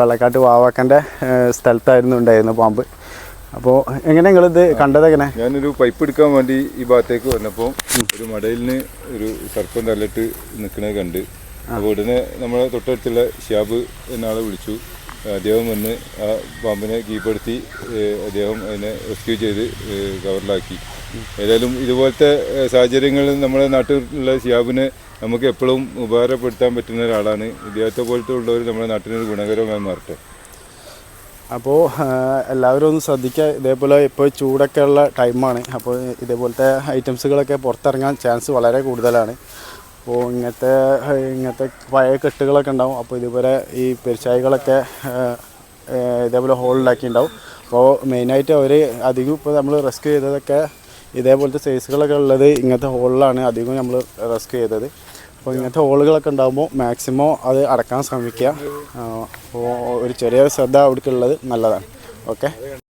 വെള്ളക്കാട്ട് വാവാക്കന്റെ സ്ഥലത്തായിരുന്നു ഉണ്ടായിരുന്നു പാമ്പ്. അപ്പോൾ എങ്ങനെ നിങ്ങളിത് കണ്ടത് എങ്ങനെ? ഞാനൊരു പൈപ്പ് എടുക്കാൻ വേണ്ടി ഈ ഭാഗത്തേക്ക് വന്നപ്പോൾ ഒരു മടയിലിന് ഒരു സർപ്പം തല്ലിട്ട് നിൽക്കുന്നത് കണ്ട്. അപ്പോൾ ഉടനെ നമ്മളെ തൊട്ടടുത്തുള്ള ഷാബ് എന്നാളെ വിളിച്ചു. അദ്ദേഹം വന്ന് ആ പാമ്പിനെ കീഴ്പ്പെടുത്തി അദ്ദേഹം അതിനെ റെസ്ക്യൂ ചെയ്ത് കവറിലാക്കി. ഏതായാലും ഇതുപോലത്തെ സാഹചര്യങ്ങളിൽ നമ്മുടെ നാട്ടിലുള്ള ഷിയാബിനെ നമുക്ക് എപ്പോഴും ഉപകാരപ്പെടുത്താൻ പറ്റുന്ന ഒരാളാണ്. ഇദ്ദേഹത്തെ പോലത്തെ ഉള്ളവർ നമ്മുടെ നാട്ടിനൊരു ഗുണകരമായി മാറട്ടെ. അപ്പോൾ എല്ലാവരും ഒന്ന് ശ്രദ്ധിക്കുക ഇതേപോലെ ഇപ്പോൾ ചൂടൊക്കെ ഉള്ള ടൈമാണ് അപ്പോൾ ഇതേപോലത്തെ ഐറ്റംസുകളൊക്കെ പുറത്തിറങ്ങാൻ ചാൻസ് വളരെ കൂടുതലാണ്. അപ്പോൾ ഇങ്ങനത്തെ ഇങ്ങനത്തെ പഴയ കെട്ടുകളൊക്കെ ഉണ്ടാവും. അപ്പോൾ ഇതുപോലെ ഈ പെരുച്ചായികളൊക്കെ ഇതേപോലെ ഹോളിലാക്കിയിട്ടുണ്ടാവും. അപ്പോൾ മെയിനായിട്ട് അവർ അധികം ഇപ്പോൾ നമ്മൾ റെസ്ക്യൂ ചെയ്തതൊക്കെ ഇതേപോലത്തെ സൈസുകളൊക്കെ ഉള്ളത് ഇങ്ങനത്തെ ഹോളിലാണ് അധികം നമ്മൾ റെസ്ക്യൂ ചെയ്തത്. അപ്പോൾ ഇങ്ങനത്തെ ഹോളുകളൊക്കെ ഉണ്ടാകുമ്പോൾ മാക്സിമം അത് അടക്കാൻ ശ്രമിക്കുക. അപ്പോൾ ഒരു ചെറിയ ശ്രദ്ധ അവിടേക്കുള്ളത് നല്ലതാണ്. ഓക്കെ.